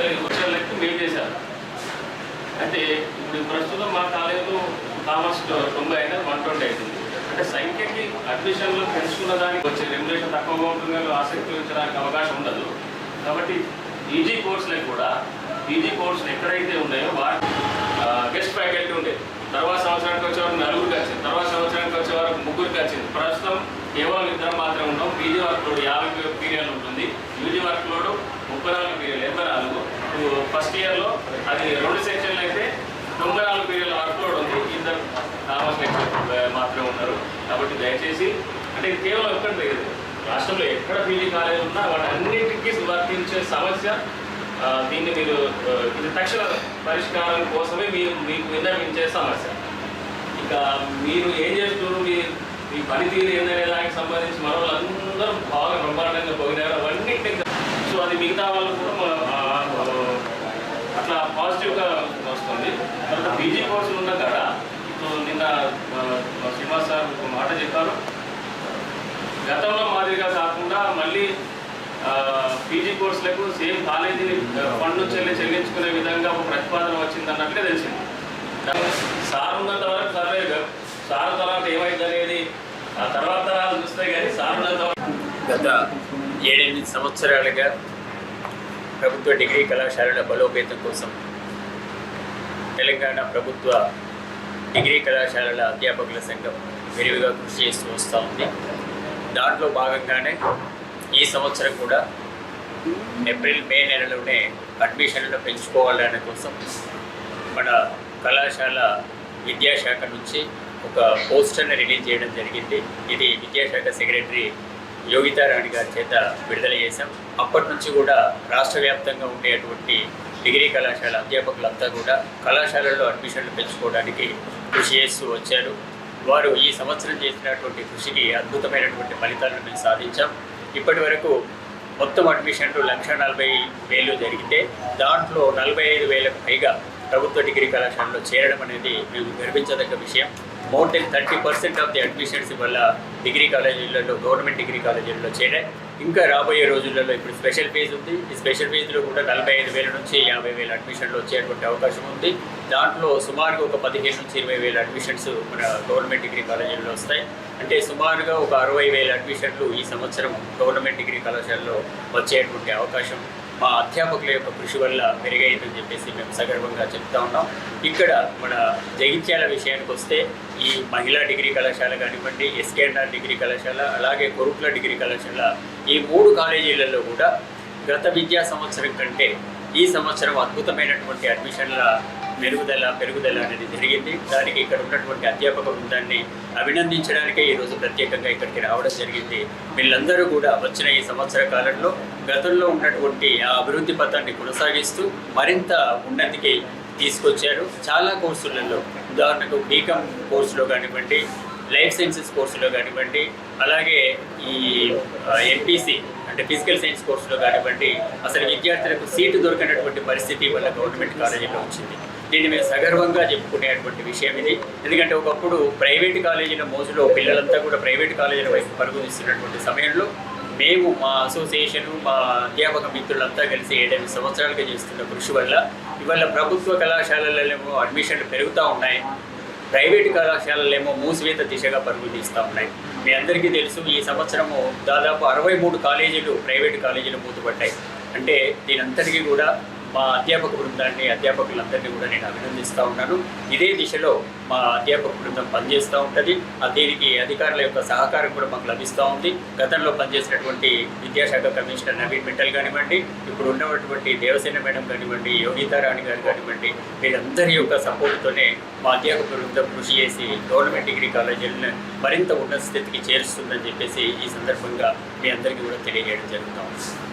వేల లక్షల లెక్క చేశారు. అంటే ఇప్పుడు ప్రస్తుతం మా కాలేజీలో కామర్స్ తొంభై అయినా వన్ ట్వంటీ అవుతుంది అంటే సంఖ్యకి అడ్మిషన్లు పెంచుకున్న దానికి వచ్చే రెమ్యులేషన్ తక్కువగా ఉంటుంది కానీ ఆసక్తి ఉంచడానికి అవకాశం ఉండదు. కాబట్టి ఈజీ కోర్సులకు కూడా ఈజీ కోర్సులు ఎక్కడైతే ఉన్నాయో వాటి గెస్ట్ ఫ్యాకల్టీ ఉండేది తర్వాత సంవత్సరానికి వచ్చే వరకు నలుగురికి వచ్చింది. తర్వాత సంవత్సరానికి వచ్చే వరకు ముగ్గురికి వచ్చింది. ప్రస్తుతం కేవలం ఇద్దరం మాత్రమే ఉంటాం పీజీ వర్క్ లోడ్ యాభై పీరియడ్లు ఉంటుంది యూజీ వర్క్ లోడ్ ముప్పై నాలుగు పీరియడ్ ఎనభై నాలుగు ఫస్ట్ ఇయర్లో అది రెండు సెక్షన్లు అయితే తొంభై నాలుగు పీరియడ్ల వరకు కూడా ఉంది. ఇద్దరు కామర్స్ లెక్చర్ మాత్రమే ఉన్నారు. కాబట్టి దయచేసి అంటే కేవలం ఎక్కడ లేదు. రాష్ట్రంలో ఎక్కడ పీజీ కాలేజ్ ఉన్నా వాటి అన్నిటికీ వర్తించే సమస్య దీన్ని మీరు ఇది తక్షణ పరిష్కారం కోసమే మీరు మీకు విన్నవించే సమస్య. ఇక మీరు ఏం చేస్తున్నారు? మీ మీ పనితీరు ఏందనే దానికి సంబంధించి మన వాళ్ళందరూ బాగా బ్రహ్మాండంగా పోయినారు అవన్నీ సో అది మిగతా వాళ్ళు కూడా మన- ఆ, ఆ, అట్లా పాజిటివ్గా వస్తుంది తర్వాత పీజీ కోర్సులు ఉన్న కాడ ఇప్పుడు నిన్న ఆ, మా శ్రీనివాస్ సార్ ఒక మాట చెప్పారు గతంలో మాదిరిగా కాకుండా మళ్ళీ పీజీ కోర్సులకు సేమ్ కాలేజీ ఫండ్ నుంచి వెళ్ళి చెల్లించుకునే విధంగా ఒక ప్రతిపాదన వచ్చింది అన్నట్లే తెలిసింది సార్ ఉన్నంత వరకు సర్వే సార్ తర్వాత ఏమైంది అనేది ఆ తర్వాత చూస్తే కానీ సార్ ఉన్నంత వరకు గత ఏడెనిమిది సంవత్సరాలుగా ప్రభుత్వ డిగ్రీ కళాశాలల బలోపేతం కోసం తెలంగాణ ప్రభుత్వ డిగ్రీ కళాశాలల అధ్యాపకుల సంఘం విరివిగా కృషి చేస్తూ వస్తూ ఉంది. దాంట్లో భాగంగానే ఈ సంవత్సరం కూడా ఏప్రిల్ మే నెలలోనే అడ్మిషన్లను పెంచుకోవాలనే కోసం మన కళాశాల విద్యాశాఖ నుంచి ఒక పోస్టర్ని రిలీజ్ చేయడం జరిగింది. ఇది విద్యాశాఖ సెక్రటరీ యోగితారాణి గారి చేత విడుదల చేశాం. అప్పటి నుంచి కూడా రాష్ట్ర వ్యాప్తంగా ఉండేటువంటి డిగ్రీ కళాశాల అధ్యాపకులంతా కూడా కళాశాలలో అడ్మిషన్లు పెంచుకోవడానికి కృషి చేస్తూ వచ్చారు. వారు ఈ సంవత్సరం చేసినటువంటి కృషికి అద్భుతమైనటువంటి ఫలితాలను మేము సాధించాం. ఇప్పటి వరకు మొత్తం అడ్మిషన్లు లక్ష నలభై వేలు జరిగితే దాంట్లో నలభై ఐదు వేలకు పైగా ప్రభుత్వ డిగ్రీ కళాశాలలో చేరడం అనేది మేము గర్వించదగ్గ విషయం. More than thirty percent of the admissions వల్ల డిగ్రీ కాలేజీలలో గవర్నమెంట్ డిగ్రీ కాలేజీలలో చేరాయి. ఇంకా రాబోయే రోజులలో ఇప్పుడు స్పెషల్ ఫేజ్ ఉంది. ఈ స్పెషల్ ఫేజ్లో కూడా నలభై ఐదు వేల నుంచి యాభై వేల అడ్మిషన్లు వచ్చేటువంటి అవకాశం ఉంది. దాంట్లో సుమారుగా ఒక పదిహేను నుంచి ఇరవై వేల అడ్మిషన్స్ మన గవర్నమెంట్ డిగ్రీ కాలేజీల్లో వస్తాయి. అంటే సుమారుగా ఒక అరవై వేల అడ్మిషన్లు ఈ సంవత్సరం గవర్నమెంట్ డిగ్రీ కళాశాలలో వచ్చేటువంటి అవకాశం. మా అధ్యాపకుల యొక్క కృషి వల్ల మెరుగైందని చెప్పేసి మేము సగర్వంగా చెప్తా ఉన్నాం. ఇక్కడ మన జగిత్యాల విషయానికి వస్తే ఈ మహిళా డిగ్రీ కళాశాల కానివ్వండి ఎస్కేఎన్ఆర్ డిగ్రీ కళాశాల అలాగే కొరుకుల డిగ్రీ కళాశాల ఈ మూడు కాలేజీలలో కూడా గత విద్యా సంవత్సరం కంటే ఈ సంవత్సరం అద్భుతమైనటువంటి అడ్మిషన్ల మెరుగుదల పెరుగుదల అనేది జరిగింది. దానికి ఇక్కడ ఉన్నటువంటి అధ్యాపక బృందాన్ని అభినందించడానికే ఈరోజు ప్రత్యేకంగా ఇక్కడికి రావడం జరిగింది. వీళ్ళందరూ కూడా వచ్చిన ఈ సంవత్సర కాలంలో గతంలో ఉన్నటువంటి ఆ అభివృద్ధి పథాన్ని కొనసాగిస్తూ మరింత ఉన్నతికి తీసుకొచ్చారు. చాలా కోర్సులలో ఉదాహరణకు బీకామ్ కోర్సులో కానివ్వండి లైఫ్ సైన్సెస్ కోర్సులో కానివ్వండి అలాగే ఈ ఎంపీసీ అంటే ఫిజికల్ సైన్స్ కోర్సులో కానివ్వండి అసలు విద్యార్థులకు సీటు దొరకనటువంటి పరిస్థితి వల్ల గవర్నమెంట్ కాలేజీలో వచ్చింది. దీన్ని మేము సగర్వంగా చెప్పుకునేటువంటి విషయం ఇది. ఎందుకంటే ఒకప్పుడు ప్రైవేట్ కాలేజీల మోజులో పిల్లలంతా కూడా ప్రైవేట్ కాలేజీల వైపు పరుగు తీస్తున్నటువంటి సమయంలో మేము మా అసోసియేషన్ మా అధ్యాపక మిత్రులంతా కలిసి ఏడెనిమిది సంవత్సరాలుగా చేస్తున్న కృషి వల్ల ఇవాళ ప్రభుత్వ కళాశాలలలో అడ్మిషన్లు పెరుగుతూ ఉన్నాయి. ప్రైవేట్ కళాశాలలేమో మూసివేత దిశగా పరుగులు తీస్తూ ఉన్నాయి. మీ అందరికీ తెలుసు ఈ సంవత్సరము దాదాపు అరవై మూడు కాలేజీలు ప్రైవేట్ కాలేజీలు మూతపడ్డాయి అంటే దీనంతటికీ కూడా మా అధ్యాపక బృందాన్ని అధ్యాపకులందరినీ కూడా నేను అభినందిస్తూ ఉన్నాను. ఇదే దిశలో మా అధ్యాపక బృందం పనిచేస్తూ ఉంటుంది. దీనికి అధికారుల యొక్క సహకారం కూడా మాకు లభిస్తూ ఉంది. గతంలో పనిచేసినటువంటి విద్యాశాఖ కమిషనర్ నవీన్ మిట్టల్ కానివ్వండి ఇప్పుడు ఉన్నటువంటి దేవసేన మేడం కానివ్వండి యోగితారాణి గారు కానివ్వండి వీళ్ళందరి యొక్క సపోర్ట్తోనే మా అధ్యాపక బృందం కృషి చేసి గవర్నమెంట్ డిగ్రీ కాలేజీలను మరింత ఉన్నత స్థితికి చేరుస్తుందని చెప్పేసి ఈ సందర్భంగా మీ అందరికీ కూడా తెలియజేయడం జరుగుతూ ఉంది.